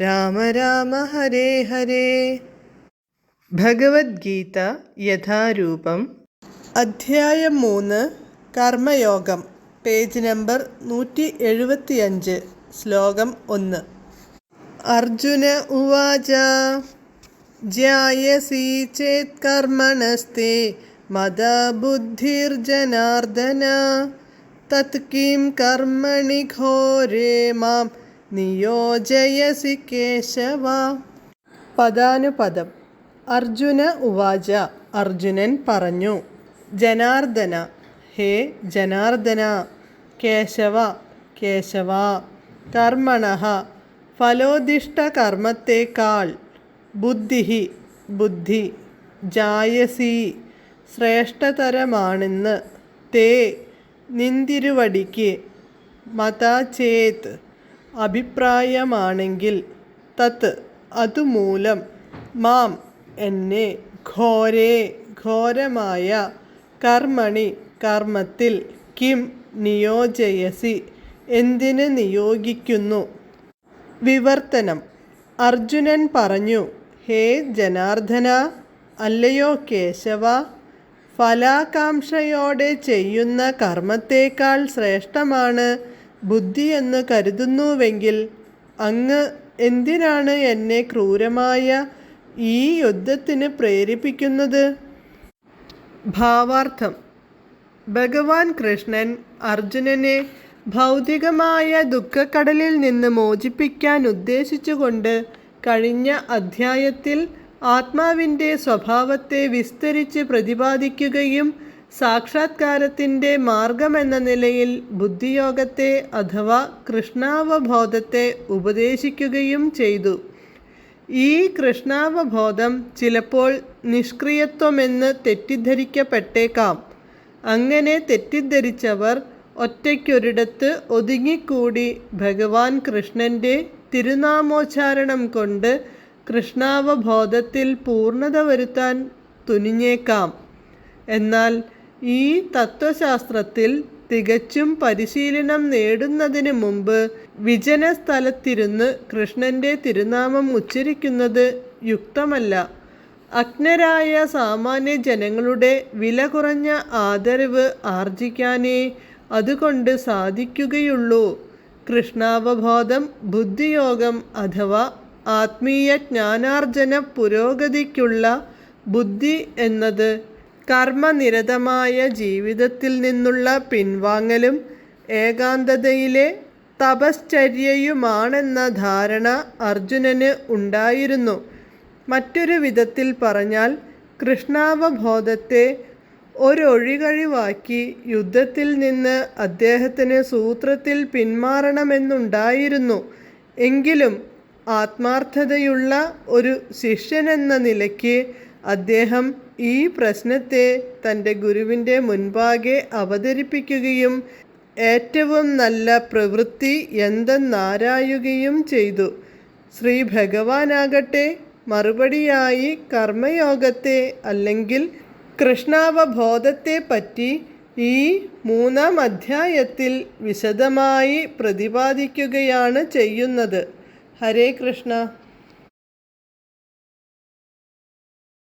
രാമ രാമ ഹരേ ഹരേ. ഭഗവത്ഗീത യഥാരൂപം. അധ്യായം മൂന്ന് കർമ്മയോഗം പേജ് നമ്പർ നൂറ്റി എഴുപത്തിയഞ്ച് ശ്ലോകം ഒന്ന്. അർജുന ഉവാച ജ്യായസി ചേത് കർമ്മണസ്തേ മതബുദ്ധിർജനാർദ്ദന തത് കിം കർമ്മണി ഘോരേ മാം. നിയോജയസി കേശവ. പദാനുപദം. അർജുന ഉവാച. അർജുനൻ പറഞ്ഞു ജനാർദ്ദന. ഹേ ജനാർദ്ദന. കേശവ. കേശവ. കർമ്മണ. ഫലോദിഷ്ട കർമ്മത്തേക്കാൾ ബുദ്ധി ബുദ്ധി. ജായസി. ശ്രേഷ്ഠതരമാണെന്ന്. തേ നിന്തിരുവടിക്ക്. മതചേത്. അഭിപ്രായമാണെങ്കിൽ തത് അതുമൂലം മാം എന്നെ ഘോരേ ഘോരമായ കർമ്മണി കർമ്മത്തിൽ കിം നിയോജയസി എന്തിന് നിയോഗിക്കുന്നു? വിവർത്തനം. അർജുനൻ പറഞ്ഞു ഹേ ജനാർദ്ദന അല്ലയോ കേശവ ഫലാകാംക്ഷയോടെ ചെയ്യുന്ന കർമ്മത്തേക്കാൾ ശ്രേഷ്ഠമാണ് ബുദ്ധിയെന്ന് കരുതുന്നുവെങ്കിൽ അങ്ങ് എന്തിനാണ് എന്നെ ക്രൂരമായ ഈ യുദ്ധത്തിന് പ്രേരിപ്പിക്കുന്നത്? ഭാവാർത്ഥം. ഭഗവാൻ കൃഷ്ണൻ അർജുനനെ ഭൗതികമായ ദുഃഖക്കടലിൽ നിന്ന് മോചിപ്പിക്കാൻ ഉദ്ദേശിച്ചുകൊണ്ട് കഴിഞ്ഞ അധ്യായത്തിൽ ആത്മാവിന്റെ സ്വഭാവത്തെ വിസ്തരിച്ച് പ്രതിപാദിക്കുകയും സാക്ഷാത്കാരത്തിന്റെ മാർഗമെന്ന നിലയിൽ ബുദ്ധിയോഗത്തെ അഥവാ കൃഷ്ണാവബോധത്തെ ഉപദേശിക്കുകയും ചെയ്തു. ഈ കൃഷ്ണാവബോധം ചിലപ്പോൾ നിഷ്ക്രിയത്വമെന്ന് തെറ്റിദ്ധരിക്കപ്പെട്ടേക്കാം. അങ്ങനെ തെറ്റിദ്ധരിച്ചവർ ഒറ്റയ്ക്കൊരിടത്ത് ഒതുങ്ങിക്കൂടി ഭഗവാൻ കൃഷ്ണന്റെ തിരുനാമോച്ചാരണം കൊണ്ട് കൃഷ്ണാവബോധത്തിൽ പൂർണത വരുത്താൻ തുനിഞ്ഞേക്കാം. എന്നാൽ ഈ തത്വശാസ്ത്രത്തിൽ തികച്ചും പരിശീലനം നേടുന്നതിന് മുമ്പ് വിജന സ്ഥലത്തിരുന്ന് കൃഷ്ണന്റെ തിരുനാമം ഉച്ചരിക്കുന്നത് യുക്തമല്ല. അജ്ഞരായ സാമാന്യ ജനങ്ങളുടെ വില കുറഞ്ഞ ആദരവ് ആർജിക്കാനേ അതുകൊണ്ട് സാധിക്കുകയുള്ളൂ. കൃഷ്ണാവബോധം ബുദ്ധിയോഗം അഥവാ ആത്മീയ ജ്ഞാനാർജന പുരോഗതിക്കുള്ള ബുദ്ധി എന്നത് കർമ്മനിരതമായ ജീവിതത്തിൽ നിന്നുള്ള പിൻവാങ്ങലും ഏകാന്തതയിലെ തപശ്ചര്യയുമാണെന്ന ധാരണ അർജുനന് ഉണ്ടായിരുന്നു. മറ്റൊരു വിധത്തിൽ പറഞ്ഞാൽ കൃഷ്ണാവബോധത്തെ ഒരൊഴികഴിവാക്കി യുദ്ധത്തിൽ നിന്ന് അദ്ദേഹത്തിന് സൂത്രത്തിൽ പിന്മാറണമെന്നുണ്ടായിരുന്നു. എങ്കിലും ആത്മാർത്ഥതയുള്ള ഒരു ശിഷ്യനെന്ന നിലയ്ക്ക് അദ്ദേഹം ഈ പ്രശ്നത്തെ തന്റെ ഗുരുവിന്റെ മുൻപാകെ അവതരിപ്പിക്കുകയും ഏറ്റവും നല്ല പ്രവൃത്തി എന്തെന്നാരായുകയും ചെയ്തു. ശ്രീ ഭഗവാനാകട്ടെ മറുപടിയായി കർമ്മയോഗത്തെ അല്ലെങ്കിൽ കൃഷ്ണാവബോധത്തെ പറ്റി ഈ മൂന്നാം അധ്യായത്തിൽ വിശദമായി പ്രതിപാദിക്കുകയാണ് ചെയ്യുന്നത്. ഹരേ കൃഷ്ണ.